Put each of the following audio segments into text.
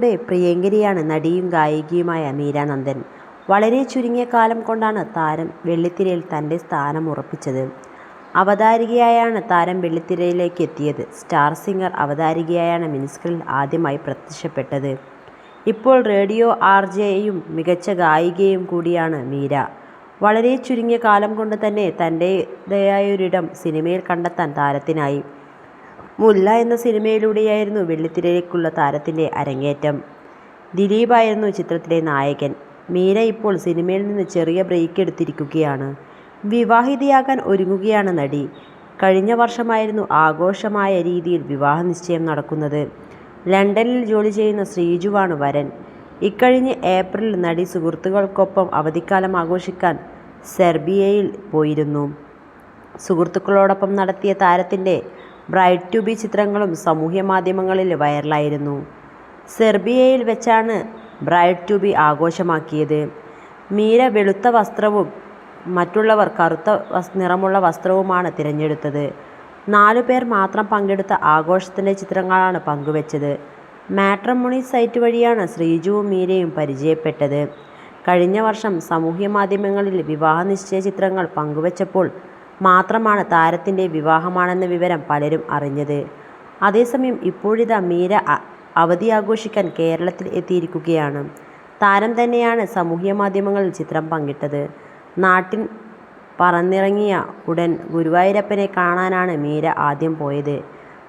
മലയാളികളുടെ പ്രിയങ്കരിയാണ് നടിയും ഗായികയുമായ മീര നന്ദൻ. വളരെ ചുരുങ്ങിയ കാലം കൊണ്ടാണ് താരം വെള്ളിത്തിരയിൽ തന്റെ സ്ഥാനം ഉറപ്പിച്ചത്. അവതാരികയായാണ് താരം വെള്ളിത്തിരയിലേക്ക് എത്തിയത്. സ്റ്റാർ സിംഗർ അവതാരികയായാണ് മിനിസ്ക്രീനിൽ ആദ്യമായി പ്രത്യക്ഷപ്പെട്ടത്. ഇപ്പോൾ റേഡിയോ ആർ ജെയും മികച്ച ഗായികയും കൂടിയാണ് മീര. വളരെ ചുരുങ്ങിയ കാലം കൊണ്ട് തന്നെ തന്റെതായൊരിടം സിനിമയിൽ കണ്ടെത്താൻ താരത്തിനായി. മുല്ല എന്ന സിനിമയിലൂടെയായിരുന്നു വെള്ളിത്തിരയിലേക്കുള്ള താരത്തിന്റെ അരങ്ങേറ്റം. ദിലീപായിരുന്നു ചിത്രത്തിലെ നായകൻ. മീര ഇപ്പോൾ സിനിമയിൽ നിന്ന് ചെറിയ ബ്രേക്ക് എടുത്തിരിക്കുകയാണ്. വിവാഹിതയാകാൻ ഒരുങ്ങുകയാണ് നടി. കഴിഞ്ഞ വർഷമായിരുന്നു ആഘോഷമായ രീതിയിൽ വിവാഹ നിശ്ചയം നടക്കുന്നത്. ലണ്ടനിൽ ജോലി ചെയ്യുന്ന ശ്രീജുവാണ് വരൻ. ഇക്കഴിഞ്ഞ് ഏപ്രിലിൽ നടി സുഹൃത്തുക്കൾക്കൊപ്പം അവധിക്കാലം ആഘോഷിക്കാൻ സെർബിയയിൽ പോയിരുന്നു. സുഹൃത്തുക്കളോടൊപ്പം നടത്തിയ താരത്തിന്റെ ബ്രൈഡ് ടു ബി ചിത്രങ്ങളും സമൂഹമാധ്യമങ്ങളിൽ വൈറലായിരുന്നു. സെർബിയയിൽ വെച്ചാണ് ബ്രൈഡ് ടു ബി ആഘോഷമാക്കിയത്. മീര വെളുത്ത വസ്ത്രവും മറ്റുള്ളവർ കറുത്ത നിറമുള്ള വസ്ത്രവുമാണ് തിരഞ്ഞെടുത്തത്. നാലു പേർ മാത്രം പങ്കെടുത്ത ആഘോഷത്തിന്റെ ചിത്രങ്ങളാണ് പങ്കുവെച്ചത്. മാട്രമോണി സൈറ്റ് വഴിയാണ് ശ്രീജുവും മീരയും പരിചയപ്പെട്ടത്. കഴിഞ്ഞ വർഷം സാമൂഹ്യ മാധ്യമങ്ങളിൽ വിവാഹ നിശ്ചയ ചിത്രങ്ങൾ പങ്കുവെച്ചപ്പോൾ മാത്രമാണ് താരത്തിന്റെ വിവാഹമാണെന്ന വിവരം പലരും അറിഞ്ഞത്. അതേസമയം ഇപ്പോഴിതാ മീര അവധി ആഘോഷിക്കാൻ കേരളത്തിൽ എത്തിയിരിക്കുകയാണ്. താരം തന്നെയാണ് സാമൂഹ്യ മാധ്യമങ്ങളിൽ ചിത്രം പങ്കിട്ടത്. നാട്ടിൽ പറന്നിറങ്ങിയ ഉടൻ ഗുരുവായൂരപ്പനെ കാണാനാണ് മീര ആദ്യം പോയത്.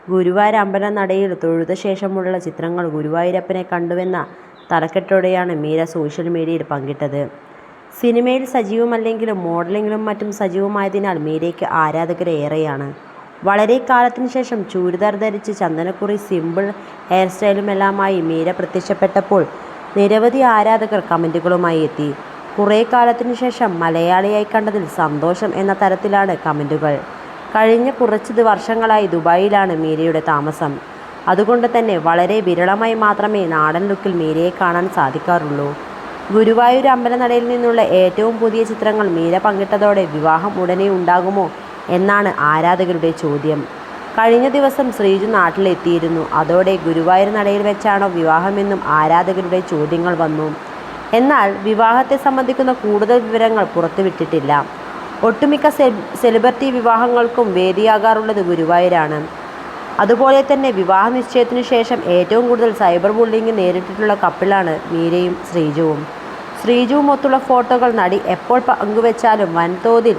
ഗുരുവായൂർ അമ്പലനടയിൽ തൊഴുത ശേഷമുള്ള ചിത്രങ്ങൾ ഗുരുവായൂരപ്പനെ കണ്ടുവെന്ന തലക്കെട്ടോടെയാണ് മീര സോഷ്യൽ മീഡിയയിൽ പങ്കിട്ടത്. സിനിമയിൽ സജീവമല്ലെങ്കിലും മോഡലിംഗിലും മറ്റും സജീവമായതിനാൽ മീരയ്ക്ക് ആരാധകർ ഏറെയാണ്. വളരെ കാലത്തിന് ശേഷം ചൂരിദാർ ധരിച്ച് ചന്ദനക്കുറി സിമ്പിൾ ഹെയർ സ്റ്റൈലുമെല്ലാമായി മീര പ്രത്യക്ഷപ്പെട്ടപ്പോൾ നിരവധി ആരാധകർ കമന്റുകളുമായി എത്തി. കുറേ കാലത്തിനു ശേഷം മലയാളിയായി കണ്ടതിൽ സന്തോഷം എന്ന തരത്തിലാണ് കമന്റുകൾ കഴിഞ്ഞ കുറച്ച് വർഷങ്ങളായി ദുബായിലാണ് മീരയുടെ താമസം. അതുകൊണ്ട് തന്നെ വളരെ വിരളമായി മാത്രമേ നാടൻ ലുക്കിൽ മീരയെ കാണാൻ സാധിക്കാറുള്ളൂ. ഗുരുവായൂർ അമ്പലനടയിൽ നിന്നുള്ള ഏറ്റവും പുതിയ ചിത്രങ്ങൾ മീര പങ്കിട്ടതോടെ വിവാഹം ഉടനെ ഉണ്ടാകുമോ എന്നാണ് ആരാധകരുടെ ചോദ്യം. കഴിഞ്ഞ ദിവസം ശ്രീജു നാട്ടിലെത്തിയിരുന്നു. അതോടെ ഗുരുവായൂർ നടയിൽ വെച്ചാണോ വിവാഹമെന്നും ആരാധകരുടെ ചോദ്യങ്ങൾ വന്നു. എന്നാൽ വിവാഹത്തെ സംബന്ധിക്കുന്ന കൂടുതൽ വിവരങ്ങൾ പുറത്തുവിട്ടിട്ടില്ല. ഒട്ടുമിക്ക സെലിബ്രിറ്റി വിവാഹങ്ങൾക്കും വേദിയാകാറുള്ളത് ഗുരുവായൂരാണ്. അതുപോലെ തന്നെ വിവാഹ നിശ്ചയത്തിന് ശേഷം ഏറ്റവും കൂടുതൽ സൈബർ ബുള്ളിങ് നേരിട്ടിട്ടുള്ള കപ്പിളാണ് മീരയും ശ്രീജുവും. ശ്രീജുവുമൊത്തുള്ള ഫോട്ടോകൾ നടി എപ്പോൾ പങ്കുവെച്ചാലും വൻതോതിൽ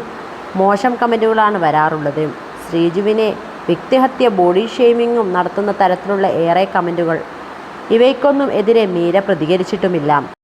മോശം കമന്റുകളാണ് വരാറുള്ളത്. ശ്രീജുവിനെ വ്യക്തിഹത്യ ബോഡി ഷെയ്മിങ്ങും നടത്തുന്ന തരത്തിലുള്ള ഏറെ കമന്റുകൾ ഇവയ്ക്കൊന്നും എതിരെ മീര പ്രതികരിച്ചിട്ടുമില്ല.